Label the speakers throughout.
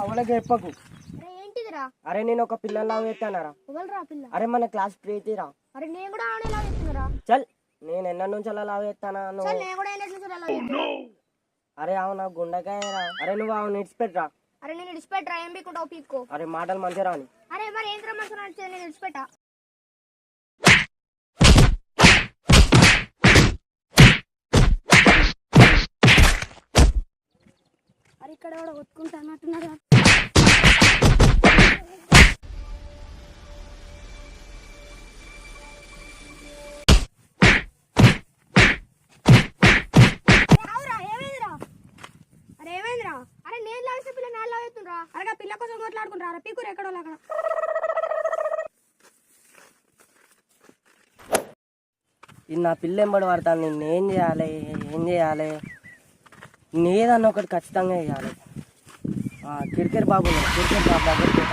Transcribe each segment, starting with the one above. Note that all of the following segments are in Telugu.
Speaker 1: వాళ్ళకి చెప్పకు
Speaker 2: అరే ఏంటిదిరా?
Speaker 1: అరే నేను ఒక పిల్లలా వేస్తానరా
Speaker 2: ఎవరురా పిల్ల?
Speaker 1: అరే మన క్లాస్ ప్రీతిరా.
Speaker 2: అరే నేను కూడా చెప్తున్నారా
Speaker 1: చల్ నేను ఎన్న నుంచి అలా వేస్తానా నువ్వు?
Speaker 2: నేను కూడా చూసారు ఎలా చెప్తున్నా.
Speaker 1: అరే అవునా గుండెకాయరా? అరే నువ్వు అవును ఇడిచిపెట్టరా.
Speaker 2: అరే నేను ఇడిచిపెట్టరా ఏం పీకుంటావు పీక్కో.
Speaker 1: అరే మాటలు మంచిగా రాని.
Speaker 2: అరే మరి ఏం రమ్మంటున్నా నేను ఇడిచిపెట్టా. అరే ఇక్కడ కూడా కొట్టుకుంటా అన్నట్టున్నారా ఆవురా, అరే ఏమైందిరా? అరే నేను లాగేస్తే పిల్ల నాలుగు లాగేస్తుండ్రా. అరే పిల్ల కోసం కొట్లాడుకుంటారా? అరే పీకురు ఎక్కడో అక్కడ
Speaker 1: ఇది నా పిల్ల ఎంబడి పడతాను నేను ఏం చేయాలి? ఏం చేయాలి? ఏదన్నా ఒకటి ఖచ్చితంగా వేయాలి. కిరికెట్ బాబు కిరికెట్ బాబు దగ్గరికి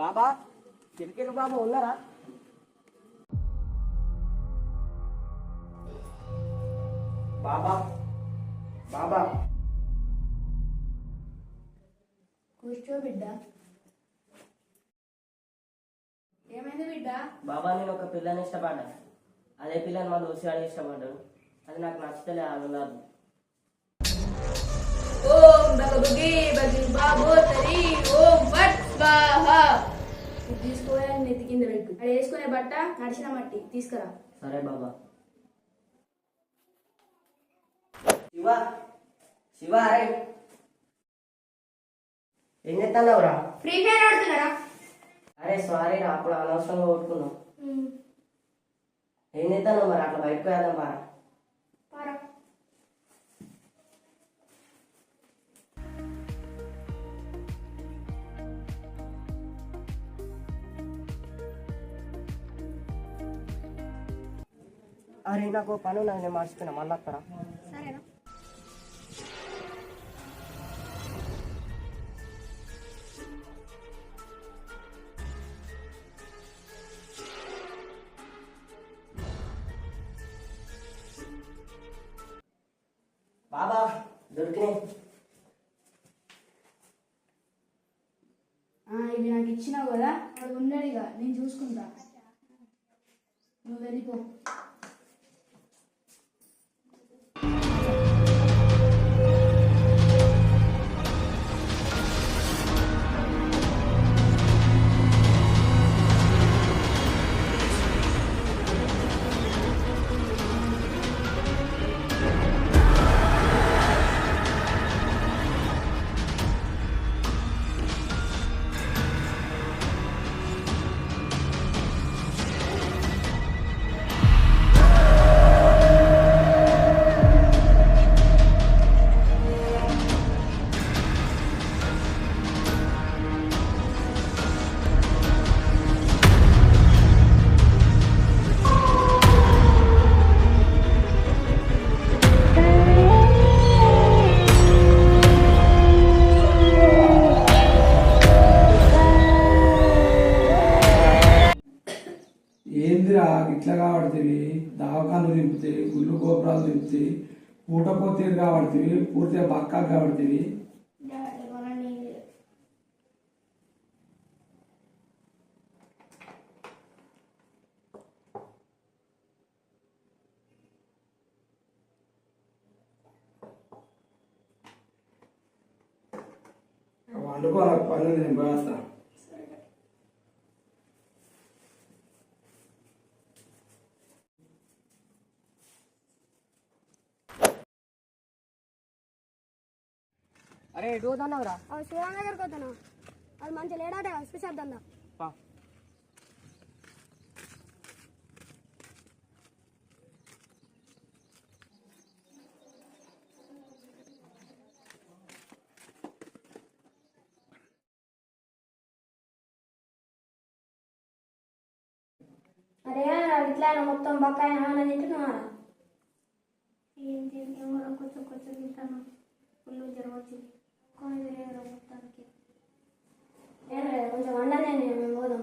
Speaker 1: బాబా కిరికెట్ బాబు ఉన్నారా? బాబా బాబా.
Speaker 3: కూర్చో బిడ్డ. ఏమైంది బిడ్డ?
Speaker 1: బాబా నేను ఒక పిల్లని ఇష్టపడ్డా. అదే పిల్లని మా దోసిగాడు ఇష్టపడ్డాడు. అది నాకు నచ్చలే అనురాదు
Speaker 3: ఓం భగవగే భగి బాబోతరి. ఓం పెట్టు అది వేసుకునే బట్ట నడిచిన మట్టి తీసుకురా.
Speaker 1: సరే బాబా. శివ శివ అరే ఏం చేస్తున్నావురా?
Speaker 2: ఫ్రీ ఫైర్ ఆడుతున్నారా?
Speaker 1: అరే సారీ రా అప్పుడు అనవసరంగా కొట్టుకున్నావు. ఏం చేస్తాను మరి? అట్లా బయటకు బారా అరే నాకు పని ఉన్నది నేను మర్చిపోయినా మళ్ళీ వస్తారా
Speaker 2: సరేనా?
Speaker 1: బాబా దొరికినాయి
Speaker 3: ఆ, ఇవి నాకు ఇచ్చినావు కదా వాడు ఉన్నాడు ఇక నేను చూసుకుంటా. నువ్వు వెళ్ళిపో.
Speaker 4: you ఇట్లా కాబడితే దవాఖాను దింపుతాయి గుళ్ళు గోపురాలు దింపుతాయి పూటపోతే కాబడుతుంది పూర్తిగా బక్క కాబడుతుంది వండుకోవాలి పనులు నేను పోయేస్తాను
Speaker 1: అరే ఎటు పోతున్నావురా
Speaker 2: శ్రీరామ్ దగ్గరకు అది మంచి లేడా స్పెషల్
Speaker 1: పా.
Speaker 2: అరే ఇట్లా మొత్తం బకాయి ఏమైనా ఏం తింటాం? కొంచెం కొంచెం తింటాను. ఫుల్ జ్వరం కొన్ని మొత్తానికి ఏం కొంచెం వండనే మేము పోదాం.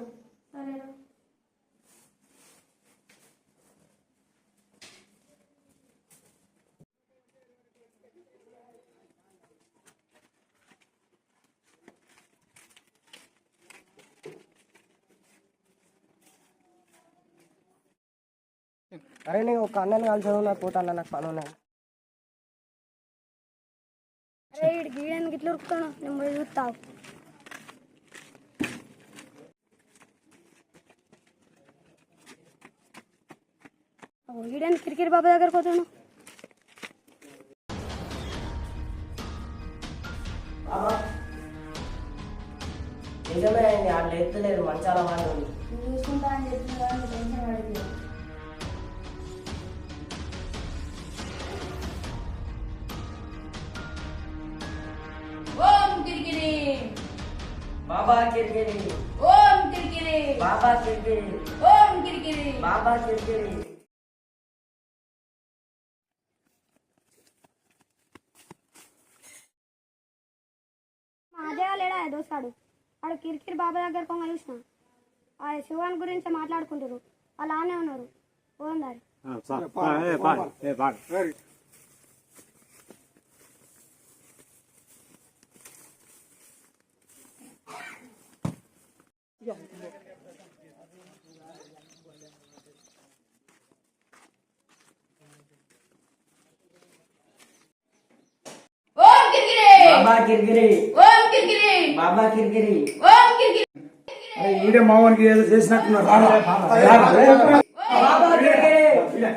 Speaker 1: అరే నేను ఒక అన్నని కలిసి నాకు పోతాను నాకు పని ఉన్నది.
Speaker 2: గీయడానికి ఇట్లా ఉరుకుతాను నేను పోయి చూస్తావు గీయడానికి క్రికెట్ బాబా దగ్గరకు పోతాను
Speaker 1: నిజమే అండి వాళ్ళు ఎత్తలేరు మంచాల వాళ్ళు
Speaker 3: చూసుకుంటా అని చెప్పిన
Speaker 1: బాబా కిరికిరి.
Speaker 3: ఓం కిరికిరి.
Speaker 1: బాబా కిరికిరి.
Speaker 3: ఓం కిరికిరి.
Speaker 1: బాబా కిరికిరి.
Speaker 2: అదే లేడా దోస్తాడు వాడు కిరికిరి బాబా దగ్గర కొంగ చూసిన. ఆ శివాన్ గురించి మాట్లాడుకుంటారు వాళ్ళు ఆనే ఉన్నారు. పోందారు
Speaker 1: బాబా కిరికిరి
Speaker 3: ఓం కిరికిరి
Speaker 1: బాబా కిరికిరి
Speaker 3: ఓం కిరికిరి అరే
Speaker 4: ఈడే మావానికి ఏదో చేసినట్టున్నారు బాబా కిరికిరి